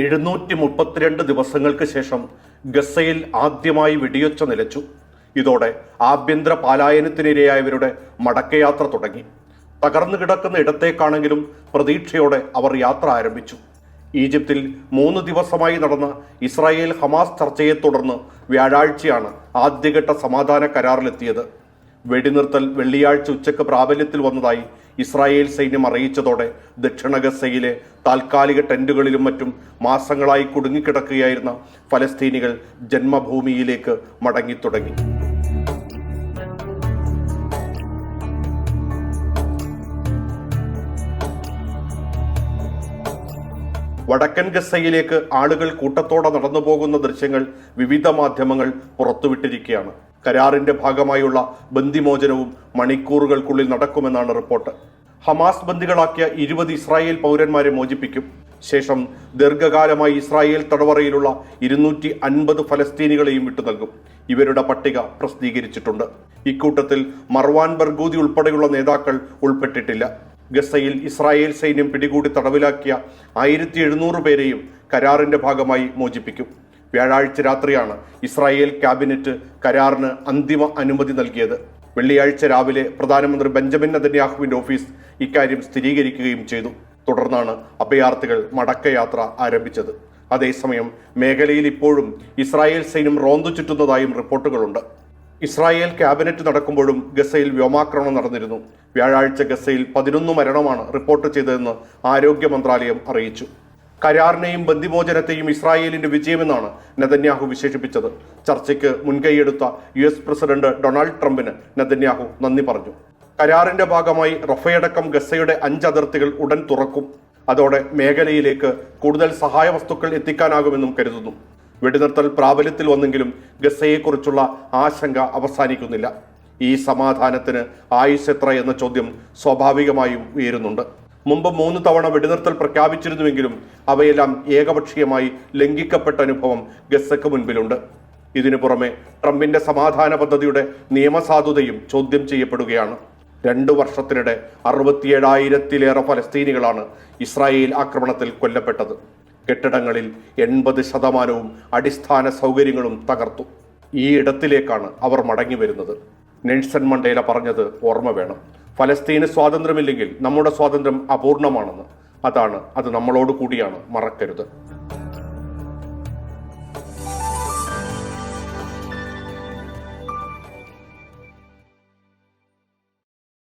എഴുന്നൂറ്റി മുപ്പത്തിരണ്ട് ദിവസങ്ങൾക്ക് ശേഷം ഗസയിൽ ആദ്യമായി വെടിയൊച്ച നിലച്ചു. ഇതോടെ ആഭ്യന്തര പാലായനത്തിനിരയായവരുടെ മടക്കയാത്ര തുടങ്ങി. തകർന്നു കിടക്കുന്ന ഇടത്തേക്കാണെങ്കിലും പ്രതീക്ഷയോടെ അവർ യാത്ര ആരംഭിച്ചു. ഈജിപ്തിൽ മൂന്ന് ദിവസമായി നടന്ന ഇസ്രായേൽ ഹമാസ് ചർച്ചയെ തുടർന്ന് വ്യാഴാഴ്ചയാണ് ആദ്യഘട്ട സമാധാന കരാറിലെത്തിയത്. വെടിനിർത്തൽ വെള്ളിയാഴ്ച ഉച്ചയ്ക്ക് പ്രാബല്യത്തിൽ വന്നതായി ഇസ്രായേൽ സൈന്യം അറിയിച്ചതോടെ ദക്ഷിണ ഗസയിലെ താൽക്കാലിക ടെന്റുകളിലും മറ്റും മാസങ്ങളായി കുടുങ്ങിക്കിടക്കുകയായിരുന്ന ഫലസ്തീനികൾ ജന്മഭൂമിയിലേക്ക് മടങ്ങി തുടങ്ങി വടക്കൻ ഗസയിലേക്ക് ആളുകൾ കൂട്ടത്തോടെ നടന്നു പോകുന്ന ദൃശ്യങ്ങൾ വിവിധ മാധ്യമങ്ങൾ പുറത്തുവിട്ടിരിക്കുകയാണ്. കരാറിന്റെ ഭാഗമായുള്ള ബന്ദിമോചനവും മണിക്കൂറുകൾക്കുള്ളിൽ നടക്കുമെന്നാണ് റിപ്പോർട്ട്. ഹമാസ് ബന്ദികളാക്കിയ ഇരുപത് ഇസ്രായേൽ പൗരന്മാരെ മോചിപ്പിക്കും. ശേഷം ദീർഘകാലമായി ഇസ്രായേൽ തടവറയിലുള്ള ഇരുന്നൂറ്റി അൻപത് ഫലസ്തീനികളെയും വിട്ടു നൽകും. ഇവരുടെ പട്ടിക പ്രസിദ്ധീകരിച്ചിട്ടുണ്ട്. ഇക്കൂട്ടത്തിൽ മർവാൻ ബർഗൂദി ഉൾപ്പെടെയുള്ള നേതാക്കൾ ഉൾപ്പെട്ടിട്ടില്ല. ഗസയിൽ ഇസ്രായേൽ സൈന്യം പിടികൂടി തടവിലാക്കിയ ആയിരത്തി എഴുന്നൂറ് പേരെയും കരാറിന്റെ ഭാഗമായി മോചിപ്പിക്കും. വ്യാഴാഴ്ച രാത്രിയാണ് ഇസ്രായേൽ ക്യാബിനറ്റ് കരാറിന് അന്തിമ അനുമതി നൽകിയത്. വെള്ളിയാഴ്ച രാവിലെ പ്രധാനമന്ത്രി ബെഞ്ചമിൻ നെതന്യാഹുവിന്റെ ഓഫീസ് ഇക്കാര്യം സ്ഥിരീകരിക്കുകയും ചെയ്തു. തുടർന്നാണ് അഭയാർത്ഥികൾ മടക്കയാത്ര ആരംഭിച്ചത്. അതേസമയം മേഖലയിൽ ഇപ്പോഴും ഇസ്രായേൽ സൈന്യം റോന്തു ചുറ്റുന്നതായും റിപ്പോർട്ടുകളുണ്ട്. ഇസ്രായേൽ ക്യാബിനറ്റ് നടക്കുമ്പോഴും ഗസയിൽ വ്യോമാക്രമണം നടന്നിരുന്നു. വ്യാഴാഴ്ച ഗസയിൽ പതിനൊന്ന് മരണമാണ് റിപ്പോർട്ട് ചെയ്തതെന്ന് ആരോഗ്യ മന്ത്രാലയം അറിയിച്ചു. കരാറിനെയും ബന്ദിമോചനത്തെയും ഇസ്രായേലിന്റെ വിജയമെന്നാണ് നെതന്യാഹു വിശേഷിപ്പിച്ചത്. ചർച്ചയ്ക്ക് മുൻകൈയെടുത്ത യു എസ് പ്രസിഡന്റ് ഡൊണാൾഡ് ട്രംപിന് നെതന്യാഹു നന്ദി പറഞ്ഞു. കരാറിന്റെ ഭാഗമായി റഫയടക്കം ഗസയുടെ അഞ്ച് അതിർത്തികൾ ഉടൻ തുറക്കും. അതോടെ മേഖലയിലേക്ക് കൂടുതൽ സഹായ വസ്തുക്കൾ എത്തിക്കാനാകുമെന്നും കരുതുന്നു. വെടിനിർത്തൽ പ്രാബല്യത്തിൽ വന്നെങ്കിലും ഗസയെക്കുറിച്ചുള്ള ആശങ്ക അവസാനിക്കുന്നില്ല. ഈ സമാധാനത്തിന് ആയുസ് എത്ര എന്ന ചോദ്യം സ്വാഭാവികമായും ഉയരുന്നുണ്ട്. മുമ്പ് മൂന്ന് തവണ വെടിനിർത്തൽ പ്രഖ്യാപിച്ചിരുന്നുവെങ്കിലും അവയെല്ലാം ഏകപക്ഷീയമായി ലംഘിക്കപ്പെട്ട അനുഭവം ഗസക്ക് മുൻപിലുണ്ട്. ഇതിനു പുറമെ ട്രംപിന്റെ സമാധാന പദ്ധതിയുടെ നിയമസാധുതയും ചോദ്യം ചെയ്യപ്പെടുകയാണ്. രണ്ടു വർഷത്തിനിടെ അറുപത്തിയേഴായിരത്തിലേറെ ഫലസ്തീനികളാണ് ഇസ്രായേൽ ആക്രമണത്തിൽ കൊല്ലപ്പെട്ടത്. കെട്ടിടങ്ങളിൽ എൺപത് ശതമാനവും അടിസ്ഥാന സൗകര്യങ്ങളും തകർത്തു. ഈ ഇടത്തിലേക്കാണ് അവർ മടങ്ങി വരുന്നത്. നെൽസൺ മണ്ടേല പറഞ്ഞത് ഓർമ്മ വേണം. ഫലസ്തീന് സ്വാതന്ത്ര്യമില്ലെങ്കിൽ നമ്മുടെ സ്വാതന്ത്ര്യം അപൂർണമാണെന്ന്. അതാണ് അത് നമ്മളോട് കൂടിയാണ് മറക്കരുത്.